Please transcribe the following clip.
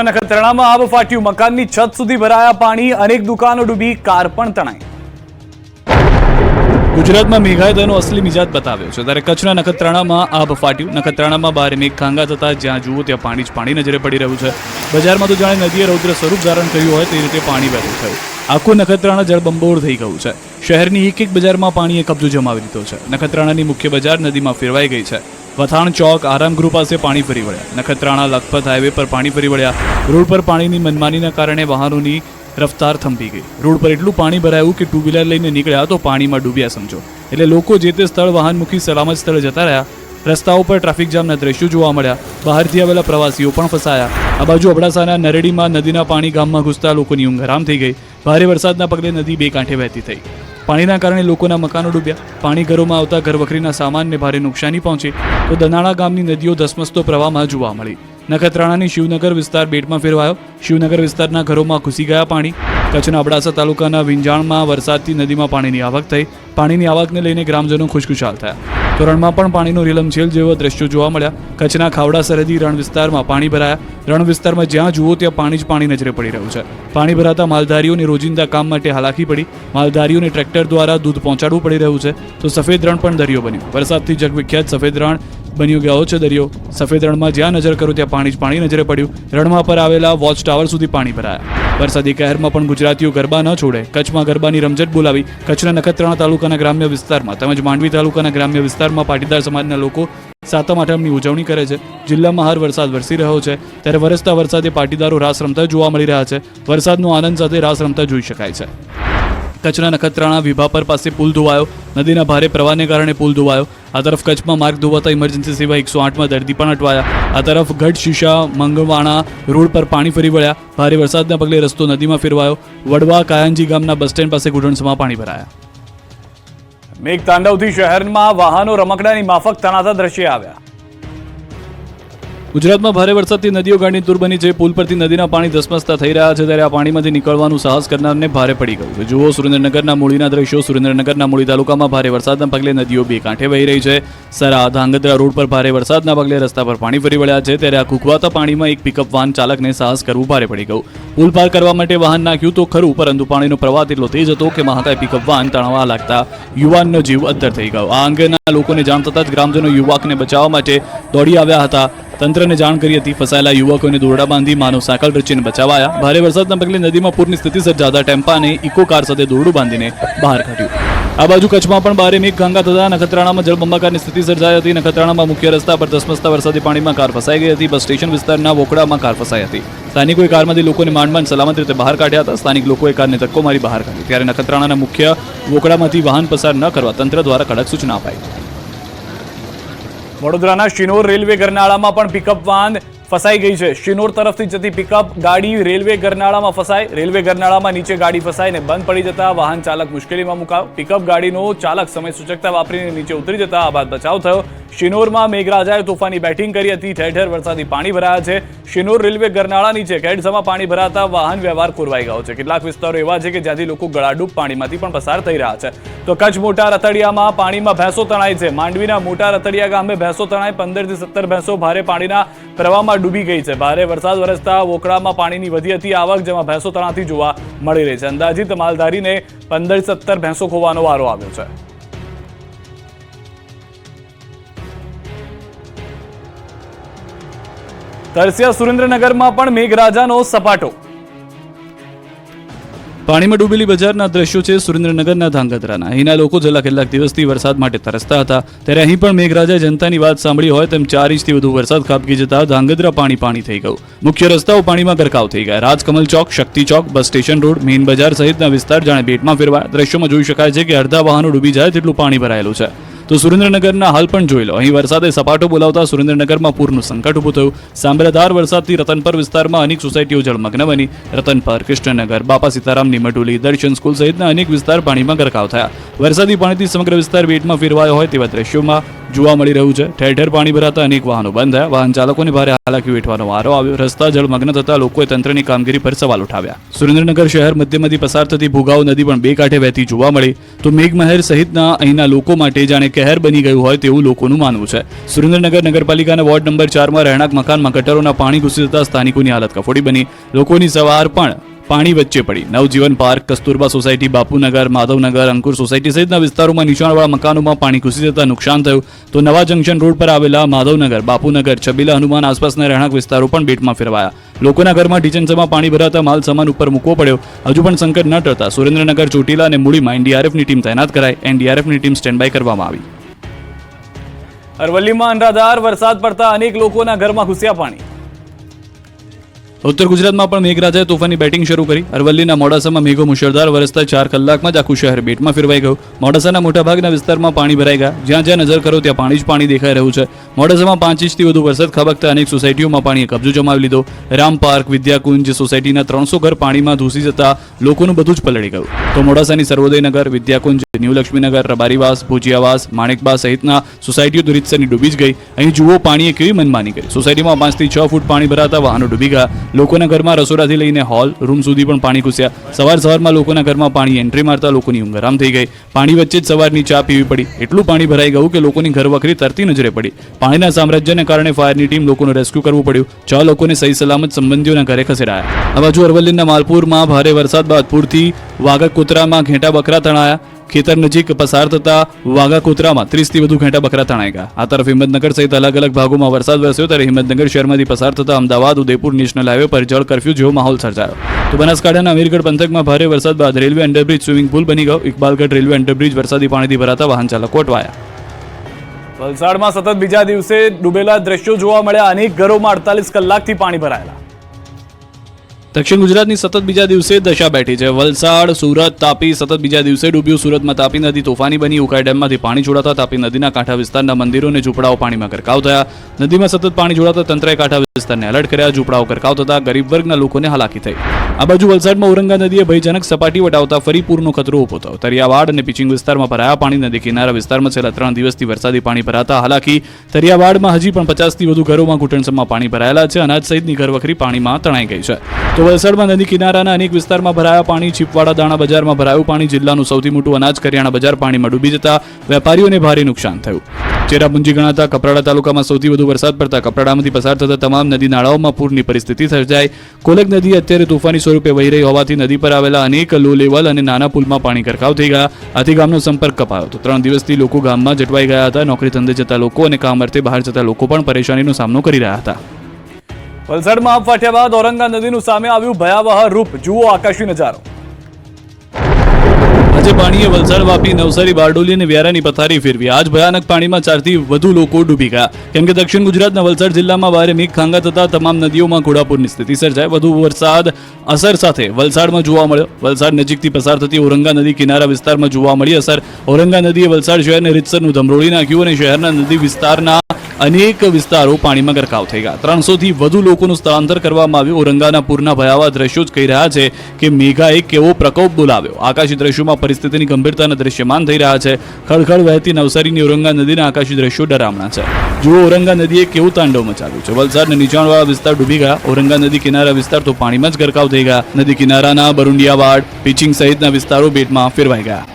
નખત્રાણામાં આબ ફાટ્યું. મકાનની છત સુધી ભરાયા પાણી, અનેક દુકાનો ડૂબી, કાર પણ તણાઈ. ગુજરાતમાં મેઘાએ અસલી મિજાજ બતાવ્યો છે. ત્યારે કચ્છના નખત્રાણામાં આબ ફાટ્યું. નખત્રાણામાં બહાર મેઘ ખાંગા થતા જ્યાં જુઓ ત્યાં પાણી જ પાણી નજરે પડી રહ્યું છે. બજારમાં તો જાણે નદીએ રૌદ્ર સ્વરૂપ ધારણ કર્યું હોય તે રીતે પાણી વહેતું થયું. આખું નખત્રાણા જળબંબોળ થઈ ગયું છે. શહેરની એક એક બજારમાં પાણીએ કબજો જમાવી દીધો છે. નખત્રાણાની મુખ્ય બજાર નદીમાં ફેરવાઈ ગઈ છે. વથાણ ચોક આરામગૃહ પાસે પાણી ફરી વળ્યા. નખત્રાણા, લખપત હાઈવે પર પાણી ફરી વળ્યા. રોડ પર પાણીની મનમાનીના કારણે વાહનોની રફતાર થંભી ગઈ. રોડ પર એટલું પાણી ભરાયું કે ટુ વ્હીલર લઈને નીકળ્યા તો પાણીમાં ડૂબ્યા સમજો. એટલે લોકો જે તે સ્થળ વાહન મૂકી સલામત સ્થળે જતા રહ્યા. રસ્તાઓ પર ટ્રાફિક જામના દ્રશ્યો જોવા મળ્યા. બહારથી આવેલા પ્રવાસીઓ પણ ફસાયા. આ બાજુ અબડાસાના નરેડીમાં નદીના પાણી ગામમાં ઘૂસતા લોકોની ઊંઘ હરામ થઈ ગઈ. ભારે વરસાદના પગલે નદી બે કાંઠે વહેતી થઈ. પાણીના કારણે લોકોના મકાનો ડૂબ્યા. પાણી ઘરોમાં આવતા ઘરવખરીના સામાનને ભારે નુકસાની પહોંચી. તો દનાળા ગામની નદીઓ ધસમસતો પ્રવાહમાં જોવા મળી. નખત્રાણાની શિવનગર વિસ્તાર બેટમાં ફેરવાયો. શિવનગર વિસ્તારના ઘરોમાં ઘૂસી ગયા પાણી. કચ્છના અબડાસા તાલુકાના વિંજાણમાં વરસાદથી નદીમાં પાણીની આવક થઈ. પાણીની આવકને લઈને ગ્રામજનો ખુશખુશાલ થયા. તોરણમાં પણ પાણીનો રીલમછેલ જેવા દ્રશ્યો જોવા મળ્યા. કચ્છના ખાવડા સરહદી રણ વિસ્તારમાં પાણી ભરાયા. રણ વિસ્તારમાં જ્યાં જુઓ ત્યાં પાણી જ પાણી નજરે પડી રહ્યું છે. પાણી ભરાતા માલધારીઓને રોજિંદા કામ માટે હાલાકી પડી. માલધારીઓને ટ્રેક્ટર દ્વારા દૂધ પહોંચાડવું પડી રહ્યું છે. તો સફેદ રણ પણ દરિયો બન્યો. વરસાદથી જગવિખ્યાત સફેદ રણ બન્યો ગયો છે દરિયો સફેદ રણમાં જ્યાં નજર કરું ત્યાં પાણી જ પાણી નજરે પડ્યું. રણમાં પર આવેલા વોચ ટાવર સુધી પાણી ભરાયા. વરસાદી કહેરમાં પણ ગુજરાતીઓ ગરબા ન છોડે. કચ્છમાં ગરબાની રમઝટ બોલાવી કચ્છના નખત્રાણા તાલુકાના ગ્રામ્ય વિસ્તારમાં તેમજ માંડવી તાલુકાના ગ્રામ્ય વિસ્તારમાં પાટીદાર સમાજના લોકો સાતમ આઠમની ઉજવણી કરે છે. જિલ્લામાં હાર વરસાદ વરસી રહ્યો છે. ત્યારે વરસતા વરસાદે પાટીદારો રાસ રમતા જોવા મળી રહ્યા છે. વરસાદનો આનંદ સાથે રાસ રમતા જોઈ શકાય છે. કચ્છના નખત્રાણા વિભાપર પાસે પુલ ધોવાયો. નદીના ભારે પ્રવાહને કારણે પુલ ધોવાયો. આ તરફ કચ્છમાં માર્ગ ધોવાતા ઇમરજન્સી સેવા એકસો આઠમાં દર્દી પણ અટવાયા. આ તરફ ગઢ, શીશા, મંગવાણા રોડ પર પાણી ફરી વળ્યા. ભારે વરસાદના પગલે રસ્તો નદીમાં ફેરવાયો. વડવા, કાયંજી ગામના બસ સ્ટેન્ડ પાસે ઘૂંટણસમાં પાણી ભરાયા. મેઘ તાંડવથી શહેરમાં વાહનો રમકડાની માફક તણાતા દ્રશ્ય આવ્યા. ગુજરાતમાં ભારે વરસાદથી નદીઓ ગાંડી દૂર બની છે. પુલ પરથી નદીના પાણી ધસમસતા થઈ રહ્યા છે ત્યારે આ પાણીમાંથી નીકળવાનું સાહસ કરનારને ભારે પડી ગયું છે. જુઓ સુરેન્દ્રનગરના મૂળીના દ્રશ્યો. સુરેન્દ્રનગરના મૂળી તાલુકામાં ભારે વરસાદના પગલે નદીઓ બે કાંઠે વહી રહી છે. સરા ધાંગધ્રા રોડ પર ભારે વરસાદના પગલે રસ્તા પર પાણી ફરી વળ્યા છે ત્યારે આ કુકવાતા પાણીમાં એક પિકઅપ વાહન ચાલકને સાહસ કરવું ભારે પડી ગયું. પુલ પાર કરવા માટે વાહન નાખ્યું તો ખરું, પરંતુ પાણીનો પ્રવાહ એટલો તેજ હતો કે મહાકાય પિકઅપ વાહન તણાવવા લાગતા યુવાનનો જીવ અદ્ધર થઈ ગયો. આ અંગેના લોકોને જાણ થતાં જ ગ્રામજનો યુવકને બચાવવા માટે દોડી આવ્યા હતા. તંત્રને જાણ કરી હતી. ફસાયેલા યુવકોને દોરડા બાંધી માનવ સાયકલ રચીને બચાવાયા. ભારે વરસાદના પગલે નદીમાં પૂરની સ્થિતિ સર્જાતા ટેમ્પાને ઇકો કાર સાથે દોરડું બાંધીને બહાર કાઢ્યું. આ બાજુ કચ્છમાં પણ ભારે મેઘ ગંગા થતા નખત્રાણામાં જળબંબાકારની સ્થિતિ સર્જાઈ હતી. નખત્રાણામાં મુખ્ય રસ્તા પર ધસમસતા વરસાદી પાણીમાં કાર ફસાઈ ગઈ હતી. બસ સ્ટેશન વિસ્તારના વોકડામાં કાર ફસાઈ હતી. સ્થાનિકોએ કારમાંથી લોકોને માંડ માંડ સલામત રીતે બહાર કાઢ્યા હતા. સ્થાનિક લોકોએ કારને ધક્કો મારી બહાર કાઢી ત્યારે નખત્રાણાના મુખ્ય વોકડામાંથી વાહન પસાર ન કરવા તંત્ર દ્વારા કડક સૂચના અપાઈ. વડોદરાના શિનોર રેલવે ગરનાળામાં પણ પિકઅપ વાન ફસાઈ ગઈ છે. શિનોર તરફથી જતી પિકઅપ ગાડી રેલવે ગરનાળામાં ફસાય રેલવે ગરનાળામાં નીચે ગાડી ફસાઈને બંધ પડી જતા વાહન ચાલક મુશ્કેલીમાં મુકાયો. પિકઅપ ગાડીનો ચાલક સમય સૂચકતા વાપરીને નીચે ઉતરી જતા આ બાદ બચાવ થયો. શિનોરમાં મેઘરાજાએ તોફાની બેટિંગ કરી હતી. ઠેર ઠેર વરસાદી પાણી ભરાયા છે. શિનોર રેલવે ગરનાળા નીચે કેડસમાં પાણી ભરાતા વાહન વ્યવહાર ખોરવાઈ ગયો છે. કેટલાક વિસ્તારો એવા છે કે જ્યાંથી લોકો ગળાડૂબ પાણીમાંથી પણ પસાર થઈ રહ્યા છે. તો કચ્છ મોટા રતડિયામાં પાણીમાં ભેંસો તણાઈ છે. માંડવીના મોટા રતડિયા ગામે ભેંસો તણાઈ પંદરથી સત્તર ભેંસો ભારે પાણીના પ્રવાહમાં ડૂબી ગઈ છે. ભારે વરસાદ વરસતા વોકળામાં પાણીની વધી હતી. આવક જેમાં ભેંસો તણાથી જોવા મળી રહી છે. અંદાજિત માલધારીને પંદર સત્તર ભેંસો ખોવાનો વારો આવ્યો છે. તરસ્યા સુરેન્દ્રનગરમાં પણ મેઘરાજાનો સપાટો પાણીમાં ડૂબેલી બજારના દ્રશ્યો છે સુરેન્દ્રનગરના ધાંગધ્રાના. અહીંના લોકો છેલ્લા કેટલાક દિવસથી વરસાદ માટે તરસતા હતા. ત્યારે અહીં પણ મેઘરાજા જનતાની વાત સાંભળી હોય તેમ ચાર ઇંચથી વધુ વરસાદ ખાબકી જતા ધાંગધ્રા પાણી પાણી થઈ ગયું. મુખ્ય રસ્તાઓ પાણીમાં ગરકાવ થઈ ગયા. Rajkamal Chowk, Shakti Chowk, bus station road, main Bazar સહિતના વિસ્તાર જાણે બેટમાં ફેરવાયા. દ્રશ્યોમાં જોઈ શકાય છે કે અડધા વાહનો ડૂબી જાય તેટલું પાણી ભરાયેલું છે. તો સુરેન્દ્રનગરના હાલ પણ જોઈ લો. અહીં વરસાદે સપાટો બોલાવતા સુરેન્દ્રનગરમાં પૂરનું સંકટ ઊભું થયું. સાંભળાધાર વરસાદથી રતનપર વિસ્તારમાં અનેક સોસાયટીઓ જળમગ્ન બની. રતનપર કૃષ્ણનગર, બાપા સીતારામની મટુલી દર્શન સ્કૂલ સહિતના અનેક વિસ્તાર પાણીમાં ગરકાવ થયા. વરસાદી પાણીથી સમગ્ર વિસ્તાર બેટમાં ફેરવાયો હોય તેવા દ્રશ્યોમાં જોવા મળી રહ્યું છે. ઠેર ઠેર પાણી ભરાતા અનેક વાહનો બંધ થયા. વાહન ચાલકોને ભારે હાલાકી વેઠવાનો વારો આવ્યો. રસ્તા જળમગ્ન થતા લોકોએ તંત્રની કામગીરી પર સવાલ ઉઠાવ્યા. સુરેન્દ્રનગર શહેર મધ્યમાંથી પસાર થતી ભૂગાવ નદી પણ બે કાંઠે વહેતી જોવા મળી. તો મેઘમહેર સહિતના અહીંના લોકો માટે જાણે કહેર બની ગયું હોય તેવું લોકોનું માનવું છે. સુરેન્દ્રનગર નગરપાલિકાના વોર્ડ નંબર ચારમાં રહેણાંક મકાનમાં ગટરોના પાણી ઘૂસી જતા સ્થાનિકોની હાલત કફોડી બની. લોકોની સવાર પણ પાણી વચ્ચે પડી. Navjivan park, Kasturba society, Bapunagar, Madhavnagar, Ankur society સહિતના વિસ્તારોમાં નીચાણવાળા મકાનોમાં પાણી ઘૂસી જતા નુકસાન થયું. તો નવા જંકશન રોડ પર આવેલા માધવનગર, બાપુનગર, છબીલા હનુમાન આસપાસના રહેણાંક વિસ્તારો પણ બેટમાં ફેરવાયા. લોકોના ઘરમાં ઢીચનસમાં પાણી ભરાતા માલ સામાન ઉપર મૂકવો પડ્યો. હજુ પણ સંકટ ન ટળતા સુરેન્દ્રનગર, ચોટીલા અને મૂડીમાં એનડીઆરએફની ટીમ તૈનાત કરાઈ. એનડીઆરએફની ટીમ સ્ટેન્ડ કરવામાં આવી. અરવલ્લીમાં અનરાધાર વરસાદ પડતા અનેક લોકોના ઘરમાં ઘૂસ્યા પાણી. ઉત્તર ગુજરાતમાં પણ મેઘરાજાએ તોફાની બેટિંગ શરૂ કરી. અરવલ્લીના મોડાસામાં મેઘો મુશળધાર વરસતા ચાર કલાકમાં જ આખું શહેર બેટમાં ફેરવાઈ ગયું. મોડાસાના મોટાભાગના વિસ્તારમાં પાણી ભરાઈ ગયા. જ્યાં જ્યાં નજર કરો ત્યાં પાણી જ પાણી દેખાઈ રહ્યું છે. મોડાસામાં પાંચ ઇંચથી વધુ વરસાદ ખાબકતા અનેક સોસાયટીઓમાં પાણીએ કબજો જમાવી લીધો. રામ પાર્ક, વિદ્યાકુંજ સોસાયટીના ત્રણસો ઘર પાણીમાં ધૂસી જતા લોકોનું બધું જ પલળી ગયું. તો મોડાસાની સર્વોદયનગર, વિદ્યાકુંજ ન્યૂ લક્ષ્મીનગર રબારીવાસ, ભુજિયાવાસ, માણેકબા સહિતના સોસાયટીઓ દુરિતસરની ડૂબી જ ગઈ. અહીં જુઓ પાણીએ કેવી મનમાની કરી. સોસાયટીમાં પાંચથી છ ફૂટ પાણી ભરાતા વાહનો ડૂબી ગયા. લોકોના ઘરમાં રસોડાથી લઈને હોલ રૂમ સુધી પણ પાણી ઘૂસ્યા. સવાર સવારમાં લોકોના ઘરમાં પાણી એન્ટ્રી મારતા લોકોની ઊંઘ આરામ થઈ ગઈ. પાણી વચ્ચે જ સવારની ચા પીવી પડી. એટલું પાણી ભરાઈ ગયું કે લોકોની ઘર વખરી તરતી નજરે પડી. પાણીના સામ્રાજ્યને કારણે ફાયરની ટીમ લોકોને રેસ્ક્યુ કરવું પડ્યું. છ લોકોને સહી સલામત સંબંધીઓના ઘરે ખસેડાયા. આ બાજુ અરવલ્લીના માલપુરમાં ભારે વરસાદ બાદ પૂરથી વાઘા કુતરામાં ઘેટા બકરા તણાયા. ખેતર નજીક પસાર થતા વાઘા કૂતરામાં ત્રીસથી વધુ ઘેટા બકરા તણાઈ ગયા. આ તરફ હિંમતનગર સહિત અલગ અલગ ભાગોમાં વરસાદ વરસ્યો ત્યારે હિંમતનગર શહેરમાંથી પસાર થતા અમદાવાદ, ઉદયપુર નેશનલ હાઈવે પર જળ કરફ્યુ જેવો માહોલ સર્જાયો. તો બનાસકાંઠાના અમીરગઢ પંથકમાં ભારે વરસાદ બાદ રેલવે અંડરબ્રિજ સ્વિમિંગ પુલ બની ગયો. ઇકબાલગઢ રેલવે અંડરબ્રિજ વરસાદી પાણીથી ભરાતા વાહન ચાલકો અટવાયા. વલસાડમાં સતત બીજા દિવસે ડૂબેલા દ્રશ્યો જોવા મળ્યા. અનેક ઘરોમાં અડતાલીસ કલાકથી પાણી ભરાયેલા. દક્ષિણ ગુજરાતની સતત બીજા દિવસે દશા બેઠી છે. વલસાડ, સુરત તાપી સતત બીજા દિવસે ડૂબ્યું. સુરતમાં તાપી નદી તોફાની બની. ઉકાઈ ડેમમાંથી પાણી છોડાતા તાપી નદીના કાંઠા વિસ્તારના મંદિરો અને ઝૂંપડાઓ પાણીમાં ગરકાવ થયા. નદીમાં સતત પાણી છોડાતા તંત્રએ કાંઠા વિસ્તારને એલર્ટ કર્યા. ઝૂંપડાઓ ગરકાવ થતા ગરીબ વર્ગના લોકોને હાલાકી થઈ. આ બાજુ વલસાડમાં ઔરંગા નદીએ ભયજનક સપાટી વટાવતા ફરી પૂરનો ખતરો ઊભો થયો. તરિયાવાડ અને પિચિંગ વિસ્તારમાં ભરાયા પાણી. નદી કિનારા વિસ્તારમાં છેલ્લા ત્રણ દિવસથી વરસાદી પાણી ભરાતા હાલાકી. તરિયાવાડમાં હજી પણ પચાસથી વધુ ઘરોમાં ઘૂંટણસમાં પાણી ભરાયેલા છે. અનાજ સહિતની ઘરવખરી પાણીમાં તણાઈ ગઈ છે. તો વલસાડમાં નદી કિનારાના અનેક વિસ્તારમાં ભરાયા પાણી, છીપવાડા દાણા બજારમાં ભરાયું પાણી, જિલ્લાનું સૌથી મોટું અનાજ કરિયાણા બજાર પાણીમાં ડૂબી જતા વેપારીઓને ભારે નુકસાન થયું. ચેરાપુંજી ગણાતા કપરાડા તાલુકામાં સૌથી વધુ વરસાદ પડતા કપરાડામાંથી પસાર થતા તમામ નદી નાળાઓમાં પૂરની પરિસ્થિતિ સર્જાઈ. કોલક નદી અત્યારે તોફાની સ્વરૂપે વહી રહી હોવાથી નદી પર આવેલા અનેક લો લેવલ અને નાના પુલમાં પાણી ગરકાવ થઈ ગયા. આથી ગામનો સંપર્ક કપાયો હતો. ત્રણ દિવસથી લોકો ગામમાં જટવાઈ ગયા હતા. નોકરી ધંધે જતા લોકો અને કામ અર્થે બહાર જતા લોકો પણ પરેશાનીનો સામનો કરી રહ્યા હતા. વલસાડમાં આપ ફાટ્યા બાદ ઔરંગા નદીનું સામે આવ્યું ભયાવહ રૂપ. જુઓ આકાશી નજારો. આજે પાણીએ વલસાડ વાપી નવસારી, બારડોલી અને વ્યારાની પથારી ફેરવી. આજ ભયાનક પાણીમાં ચારથી વધુ લોકો ડૂબી ગયા. કેમ કે દક્ષિણ ગુજરાતના વલસાડ જિલ્લામાં ભારે મેઘ ખાંગા થતા તમામ નદીઓમાં ઘોડાપૂરની સ્થિતિ સર્જાય વધુ વરસાદ અસર સાથે વલસાડમાં જોવા મળ્યો. વલસાડ નજીકથી પસાર થતી ઔરંગા નદી કિનારા વિસ્તારમાં જોવા મળી. અસર ઔરંગા નદીએ વલસાડ શહેરને રીતસરનું ધમરોળી નાખ્યું અને શહેરના નદી વિસ્તારના અનેક વિસ્તારો પાણીમાં ગરકાવ થઈ ગયા. ત્રણસો થી વધુ લોકોનું સ્થળાંતર કરવામાં આવ્યું. ઓરંગાના પૂરના ભયાવહ દ્રશ્યો જ કહી રહ્યા છે કે મેઘાએ કેવો પ્રકોપ બોલાવ્યો. આકાશી દ્રશ્યોમાં પરિસ્થિતિની ગંભીરતાના દ્રશ્યમાન થઈ રહ્યા છે. ખળખળ વહેતી નવસારીની ઓરંગા નદીના આકાશી દ્રશ્યો ડરામણા છે. જુઓ ઓરંગા નદીએ કેવું તાંડવ મચાવ્યું છે. વલસાડના નીચાણવાળા વિસ્તાર ડૂબી ગયા. ઓરંગા નદી કિનારા વિસ્તાર તો પાણીમાં જ ગરકાવ થઈ ગયા. નદી કિનારાના બરુંડિયાવાડ, પીચિંગ સહિતના વિસ્તારો બેટમાં ફેરવાઈ ગયા.